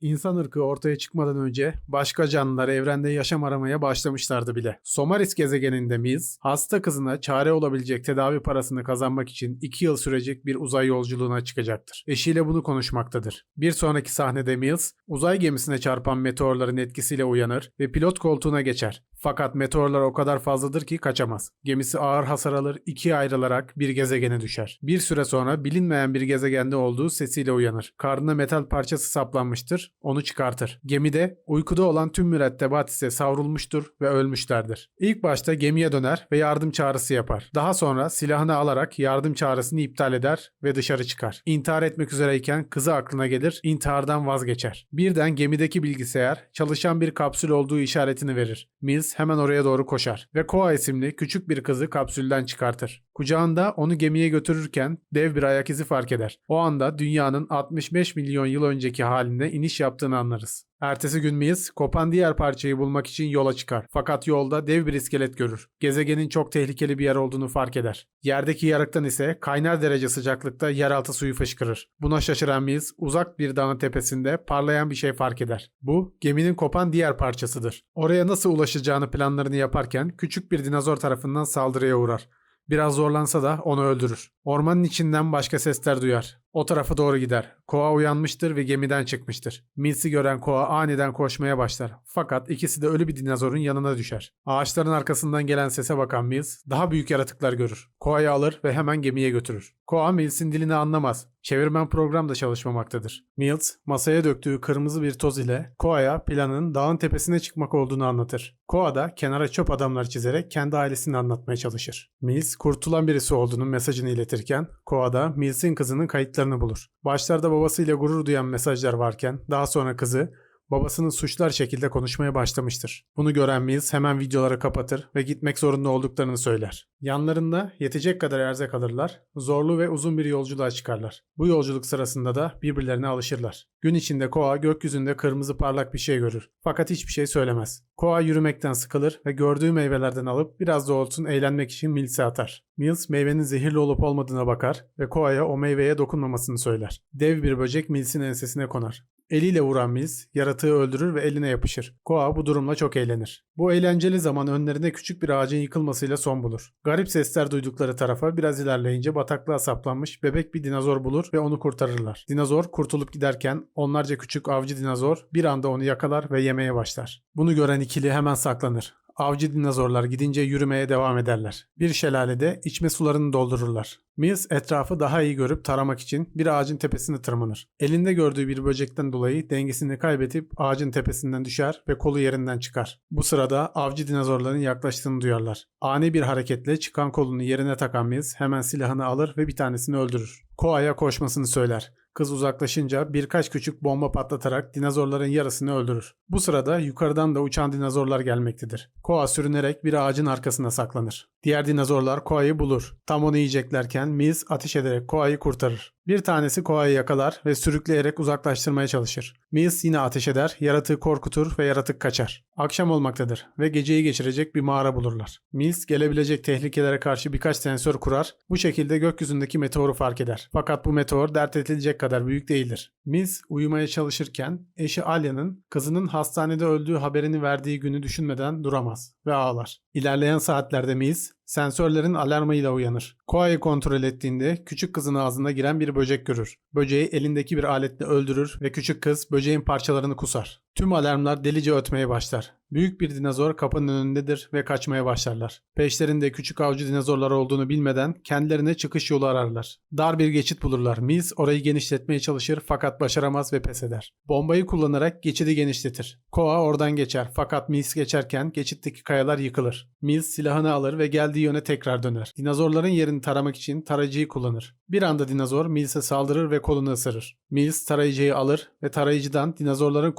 İnsan ırkı ortaya çıkmadan önce başka canlılar evrende yaşam aramaya başlamışlardı bile. Somaris gezegeninde Miz, hasta kızına çare olabilecek tedavi parasını kazanmak için 2 yıl sürecek bir uzay yolculuğuna çıkacaktır. Eşiyle bunu konuşmaktadır. Bir sonraki sahnede Mills, uzay gemisine çarpan meteorların etkisiyle uyanır ve pilot koltuğuna geçer. Fakat meteorlar o kadar fazladır ki kaçamaz. Gemisi ağır hasar alır, ikiye ayrılarak bir gezegene düşer. Bir süre sonra bilinmeyen bir gezegende olduğu sesiyle uyanır. Karnına metal parçası saplanmıştır, onu çıkartır. Gemide uykuda olan tüm mürettebat ise savrulmuştur ve ölmüşlerdir. İlk başta gemiye döner ve yardım çağrısı yapar. Daha sonra silahını alarak yardım çağrısını iptal eder ve dışarı çıkar. İntihar etmek üzereyken kızı aklına gelir, intihardan vazgeçer. Birden gemideki bilgisayar çalışan bir kapsül olduğu işaretini verir. Mills hemen oraya doğru koşar ve Koa isimli küçük bir kızı kapsülden çıkartır. Kucağında onu gemiye götürürken dev bir ayak izi fark eder. O anda dünyanın 65 milyon yıl önceki halinde iniş yaptığını anlarız. Ertesi gün Mills, kopan diğer parçayı bulmak için yola çıkar. Fakat yolda dev bir iskelet görür. Gezegenin çok tehlikeli bir yer olduğunu fark eder. Yerdeki yarıktan ise kaynar derece sıcaklıkta yeraltı suyu fışkırır. Buna şaşıran Mills, uzak bir dağın tepesinde parlayan bir şey fark eder. Bu, geminin kopan diğer parçasıdır. Oraya nasıl ulaşacağını planlarını yaparken küçük bir dinozor tarafından saldırıya uğrar. Biraz zorlansa da onu öldürür. Ormanın içinden başka sesler duyar. O tarafa doğru gider. Koa uyanmıştır ve gemiden çıkmıştır. Mills'i gören Koa aniden koşmaya başlar. Fakat ikisi de ölü bir dinozorun yanına düşer. Ağaçların arkasından gelen sese bakan Mills daha büyük yaratıklar görür. Koa'yı alır ve hemen gemiye götürür. Koa Mills'in dilini anlamaz. Çevirmen program da çalışmamaktadır. Mills masaya döktüğü kırmızı bir toz ile Koa'ya planın dağın tepesine çıkmak olduğunu anlatır. Koa da kenara çöp adamlar çizerek kendi ailesini anlatmaya çalışır. Mills kurtulan birisi olduğunun mesajını iletirken Koa da Mills'in kızının kayıtlarını bulur. Başlarda babasıyla gurur duyan mesajlar varken daha sonra kızı babasının suçlar şekilde konuşmaya başlamıştır. Bunu gören Mills hemen videoları kapatır ve gitmek zorunda olduklarını söyler. Yanlarında yetecek kadar erzak alırlar, zorlu ve uzun bir yolculuğa çıkarlar. Bu yolculuk sırasında da birbirlerine alışırlar. Gün içinde Koa gökyüzünde kırmızı parlak bir şey görür. Fakat hiçbir şey söylemez. Koa yürümekten sıkılır ve gördüğü meyvelerden alıp biraz da olsun eğlenmek için Mills'e atar. Mills meyvenin zehirli olup olmadığına bakar ve Koa'ya o meyveye dokunmamasını söyler. Dev bir böcek Mills'in ensesine konar. Eliyle vuran Mills yaratığı öldürür ve eline yapışır. Koa bu durumla çok eğlenir. Bu eğlenceli zaman önlerinde küçük bir ağacın yıkılmasıyla son bulur. Garip sesler duydukları tarafa biraz ilerleyince bataklığa saplanmış bebek bir dinozor bulur ve onu kurtarırlar. Dinozor kurtulup giderken onlarca küçük avcı dinozor bir anda onu yakalar ve yemeye başlar. Bunu gören ikili hemen saklanır. Avcı dinozorlar gidince yürümeye devam ederler. Bir şelalede içme sularını doldururlar. Mills etrafı daha iyi görüp taramak için bir ağacın tepesine tırmanır. Elinde gördüğü bir böcekten dolayı dengesini kaybedip ağacın tepesinden düşer ve kolu yerinden çıkar. Bu sırada avcı dinozorların yaklaştığını duyarlar. Ani bir hareketle çıkan kolunu yerine takan Mills hemen silahını alır ve bir tanesini öldürür. Koa'ya koşmasını söyler. Kız uzaklaşınca birkaç küçük bomba patlatarak dinozorların yarısını öldürür. Bu sırada yukarıdan da uçan dinozorlar gelmektedir. Koa sürünerek bir ağacın arkasına saklanır. Diğer dinozorlar Koa'yı bulur. Tam onu yiyeceklerken Mills ateş ederek Koa'yı kurtarır. Bir tanesi Koa'yı yakalar ve sürükleyerek uzaklaştırmaya çalışır. Mills yine ateş eder, yaratığı korkutur ve yaratık kaçar. Akşam olmaktadır ve geceyi geçirecek bir mağara bulurlar. Mills gelebilecek tehlikelere karşı birkaç sensör kurar, bu şekilde gökyüzündeki meteoru fark eder. Fakat bu meteor dert edilecek kadar büyük değildir. Mills uyumaya çalışırken eşi Alya'nın kızının hastanede öldüğü haberini verdiği günü düşünmeden duramaz ve ağlar. İlerleyen saatlerde Mills sensörlerin alarmıyla uyanır. Koa'yı kontrol ettiğinde küçük kızın ağzına giren bir böcek görür. Böceği elindeki bir aletle öldürür ve küçük kız böceğin parçalarını kusar. Tüm alarmlar delice ötmeye başlar. Büyük bir dinozor kapının önündedir ve kaçmaya başlarlar. Peşlerinde küçük avcı dinozorlar olduğunu bilmeden kendilerine çıkış yolu ararlar. Dar bir geçit bulurlar. Mills orayı genişletmeye çalışır fakat başaramaz ve pes eder. Bombayı kullanarak geçidi genişletir. Koa oradan geçer fakat Mills geçerken geçitteki kayalar yıkılır. Mills silahını alır ve geldiği yöne tekrar döner. Dinozorların yerini taramak için tarayıcıyı kullanır. Bir anda dinozor Mills'e saldırır ve kolunu ısırır. Mills tarayıcıyı alır ve tarayıcıdan dinozorların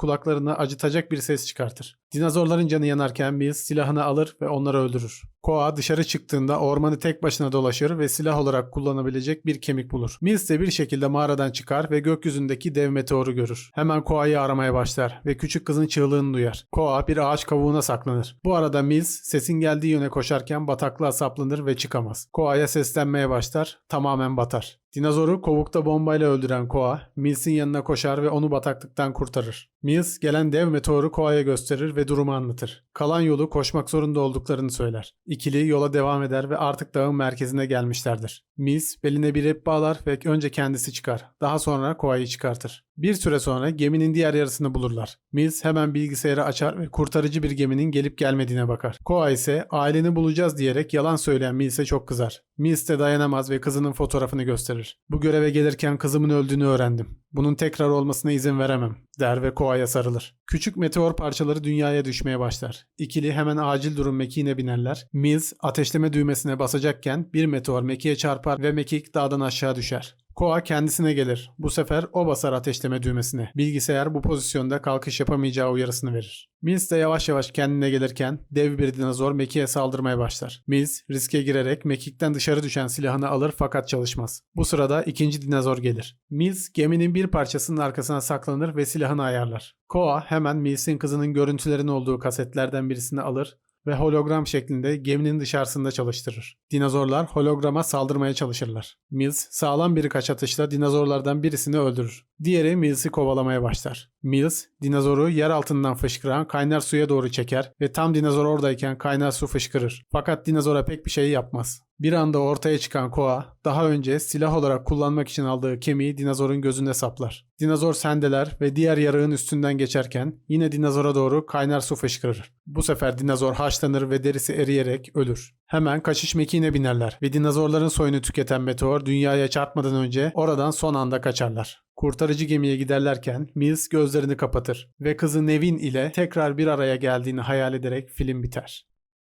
acıtacak bir ses çıkartır. Dinozorların canı yanarken Mills silahını alır ve onları öldürür. Koa dışarı çıktığında ormanı tek başına dolaşır ve silah olarak kullanabilecek bir kemik bulur. Mills de bir şekilde mağaradan çıkar ve gökyüzündeki dev meteoru görür. Hemen Koa'yı aramaya başlar ve küçük kızın çığlığını duyar. Koa bir ağaç kavuğuna saklanır. Bu arada Mills sesin geldiği yöne koşarken bataklığa saplanır ve çıkamaz. Koa'ya seslenmeye başlar, tamamen batar. Dinozoru kovukta bombayla öldüren Koa, Mills'in yanına koşar ve onu bataklıktan kurtarır. Mills gelen dev meteoru Koa'ya gösterir ve durumu anlatır. Kalan yolu koşmak zorunda olduklarını söyler. İkili yola devam eder ve artık dağın merkezine gelmişlerdir. Mills beline bir ip bağlar ve önce kendisi çıkar. Daha sonra Koa'yı çıkartır. Bir süre sonra geminin diğer yarısını bulurlar. Mills hemen bilgisayarı açar ve kurtarıcı bir geminin gelip gelmediğine bakar. Koa ise aileni bulacağız diyerek yalan söyleyen Mills'e çok kızar. Mills de dayanamaz ve kızının fotoğrafını gösterir. Bu göreve gelirken kızımın öldüğünü öğrendim. Bunun tekrar olmasına izin veremem der ve Koa'ya sarılır. Küçük meteor parçaları dünyaya düşmeye başlar. İkili hemen acil durum mekiğine binerler. Mills ateşleme düğmesine basacakken bir meteor mekiğe çarpar ve mekik dağdan aşağı düşer. Koa kendisine gelir. Bu sefer o basar ateşleme düğmesine. Bilgisayar bu pozisyonda kalkış yapamayacağı uyarısını verir. Mills de yavaş yavaş kendine gelirken dev bir dinozor Meki'ye saldırmaya başlar. Mills riske girerek Mekik'ten dışarı düşen silahını alır fakat çalışmaz. Bu sırada ikinci dinozor gelir. Mills geminin bir parçasının arkasına saklanır ve silahını ayarlar. Koa hemen Mills'in kızının görüntülerin olduğu kasetlerden birisini alır ve hologram şeklinde geminin dışarısında çalıştırır. Dinozorlar holograma saldırmaya çalışırlar. Mills sağlam birkaç atışla dinozorlardan birisini öldürür. Diğeri Mills'i kovalamaya başlar. Mills, dinozoru yer altından fışkıran kaynar suya doğru çeker ve tam dinozor oradayken kaynar su fışkırır. Fakat dinozora pek bir şey yapmaz. Bir anda ortaya çıkan Koa, daha önce silah olarak kullanmak için aldığı kemiği dinozorun gözüne saplar. Dinozor sendeler ve diğer yarığın üstünden geçerken yine dinozora doğru kaynar su fışkırır. Bu sefer dinozor haşlanır ve derisi eriyerek ölür. Hemen kaçış mekiğine binerler ve dinozorların soyunu tüketen meteor dünyaya çarpmadan önce oradan son anda kaçarlar. Kurtarıcı gemiye giderlerken Mills gözlerini kapatır ve kızı Nevin ile tekrar bir araya geldiğini hayal ederek film biter.